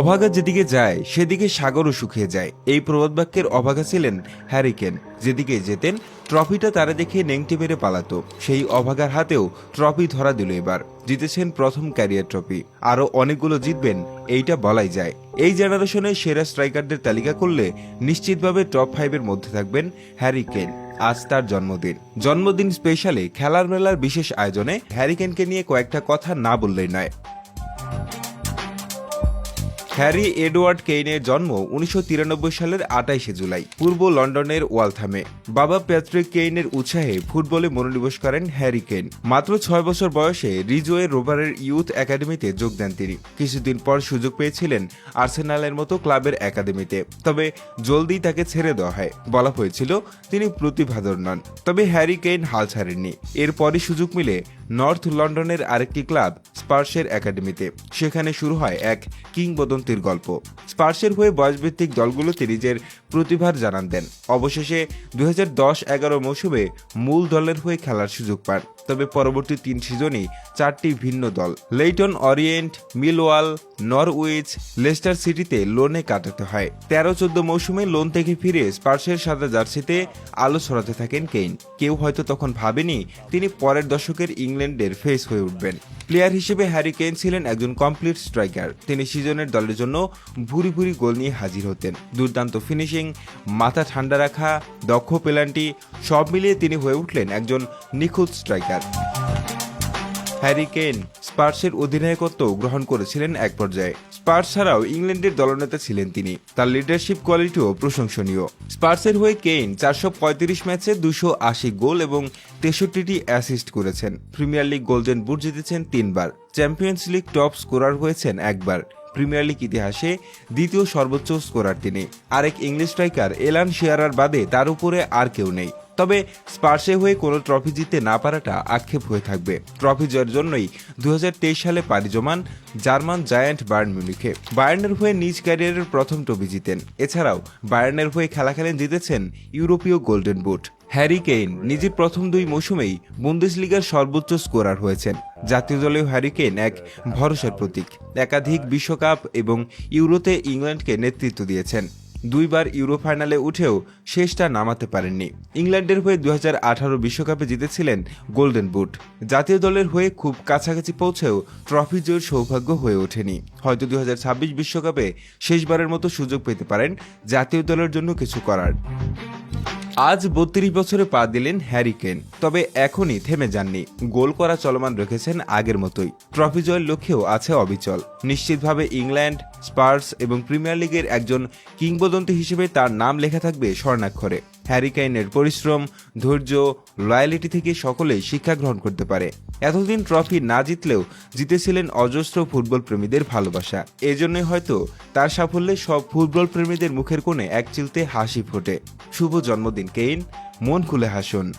অভাগা যেদিকে যায়, সেদিকে সাগরও শুকিয়ে যায়। এই প্রবাদ বাক্যের অভাগা ছিলেন হ্যারিকেন যেদিকে যেতেন, ট্রফিটা তারা দেখে নেংটে মেরে পালাতো। সেই অভাগার হাতেও ট্রফি ধরা দিল এবার। জিতেছেন প্রথম ক্যারিয়ার ট্রফি। আরও অনেকগুলো জিতবেন, এইটা বলাই যায়। এই জেনারেশনের সেরা স্ট্রাইকারদের তালিকা করলে নিশ্চিতভাবে টপ ফাইভের মধ্যে থাকবেন হ্যারি কেন। আজ তার জন্মদিন। জন্মদিন স্পেশালে খেলার মেলার বিশেষ আয়োজনে হ্যারিকেনকে নিয়ে কয়েকটা কথা না বললেই নয়। হ্যারি এডওয়ার্ড কেইনের জন্ম উনিশশো তিরানব্বই সালের আটাইশে জুলাই, পূর্ব লন্ডনের ওয়ালথামে। বাবা প্যাট্রিক কেইনের উৎসাহে ফুটবলে মনোনিবেশ করেন হ্যারি কেইন। মাত্র ছয় বছর বয়সে রিজওয়ে রোভারের ইউথ একাডেমিতে যোগ দেন তিনি। কিছুদিন পর সুযোগ পেয়েছিলেন আর্সেনালের মতো ক্লাবের একাডেমিতে। তবে জলদি তাকে ছেড়ে দেওয়া হয়। বলা হয়েছিল, তিনি প্রতিভাধর নন। তবে হ্যারি কেইন হাল ছাড়েননি। এরপরই সুযোগ মিলে নর্থ লন্ডনের আরেকটি ক্লাব, স্পার্সের একাডেমিতে। সেখানে শুরু হয় এক কিংবদন্তির গল্প। স্পার্শের হয়ে বয়সভিত্তিক দলগুলোতে নিজের প্রতিভার জানান দেন। অবশেষে দুই হাজার দশ এগারো মৌসুমে মূল দলের হয়ে খেলার সুযোগ পান। তবে পরবর্তী তিন সিজনই চারটি ভিন্ন দল। Leyton Orient, Millwall Norwich Leicester সিটিতে লোনে কাটাতে হয়। তেরো চোদ্দ মৌসুমে লোন থেকে ফিরে স্পার্সের সাদা জার্সিতে আলো ছড়াতে থাকেন কেইন। কেউ হয়তো তখন ভাবেনি তিনি পরের দশকের ইংল্যান্ডের ফেস হয়ে উঠবেন। প্লেয়ার হিসেবে হ্যারি কেইন ছিলেন একজন কমপ্লিট স্ট্রাইকার। তিনি সিজনের দলের জন্য ভুরি ভুরি গোল নিয়ে হাজির হতেন। দুর্দান্ত ফিনিশিং মাথা ঠান্ডা রাখা, দক্ষ পেলান্টি, সব মিলিয়ে তিনি হয়ে উঠলেন একজন নিখুঁত স্ট্রাইকার। হ্যারি কেন স্পার্সের অধিনায়কত্ব গ্রহণ করেছিলেন এক পর্যায়ে। স্পার্স ছাড়াও ইংল্যান্ডের দলনেতা ছিলেন তিনি। তার লিডারশিপ কোয়ালিটিও প্রশংসনীয়। স্পার্সের হয়ে কেইন চারশো পঁয়ত্রিশ ম্যাচে দুশো আশি গোল এবং তেষট্টিটি অ্যাসিস্ট করেছেন। প্রিমিয়ার লিগ গোল্ডেন বুট জিতেছেন তিনবার। চ্যাম্পিয়ন্স লিগ টপ স্কোরার হয়েছেন একবার। প্রিমিয়ার লিগ ইতিহাসে দ্বিতীয় সর্বোচ্চ স্কোরার তিনি। আরেক ইংলিশ স্ট্রাইকার এলান শেয়ারার বাদে তার উপরে আর কেউ নেই। তবে স্পার্সে হয়ে কোনো ট্রফি জিততে না পারাটা আক্ষেপ হয়ে থাকবে। ট্রফি জয়ের জন্যই দু হাজার তেইশ সালে পাড়ি জমান জার্মান জায়ান্ট বায়ার্ন মিউনিখে। বায়ার্নের হয়ে নিজ ক্যারিয়ারের প্রথম ট্রফি জিতেন। এছাড়াও বায়ার্নের হয়ে খেলা খেলেন জিতেছেন ইউরোপীয় গোল্ডেন বুট। হ্যারি কেইন নিজের প্রথম দুই মৌসুমেই বুন্দেসলিগার সর্বোচ্চ স্কোরার হয়েছেন। জাতীয় দলীয় হ্যারি কেইন এক ভরসার প্রতীক। একাধিক বিশ্বকাপ এবং ইউরোতে ইংল্যান্ডকে নেতৃত্ব দিয়েছেন। দুইবার ইউরো ফাইনালে উঠেও শেষটা নামাতে পারেননি। ইংল্যান্ডের হয়ে দু বিশ্বকাপে জিতেছিলেন গোল্ডেন বুট। জাতীয় দলের হয়ে খুব কাছাকাছি পৌঁছেও ট্রফি জয়ের সৌভাগ্য হয়ে ওঠেনি। হয়তো দু বিশ্বকাপে শেষবারের মতো সুযোগ পেতে পারেন জাতীয় দলের জন্য কিছু করার। আজ বত্রিশ বছরে পা দিলেন হ্যারি কেন তবে এখনই থেমে যাননি। গোল করা চলমান রেখেছেন আগের মতোই। ট্রফি জয়ের লক্ষ্যেও আছে অবিচল। নিশ্চিতভাবে ইংল্যান্ড স্পার্স এবং প্রিমিয়ার লিগের একজন কিংবদন্তি হিসেবে তার নাম লেখা থাকবে স্বর্ণাক্ষরে। হ্যারি কাইনের পরিশ্রম, ধৈর্য, লয়ালিটি থেকে সকলেই শিক্ষা গ্রহণ করতে পারে। এতদিন ট্রফি না জিতলেও জিতেছিলেন অজস্র ফুটবল প্রেমীদের ভালোবাসা। এজন্যই হয়তো তার সাফল্যে সব ফুটবল প্রেমীদের মুখের কোণে এক চিলতে হাসি ফোটে। শুভ জন্মদিন, কেইন। মন খুলে হাসুন।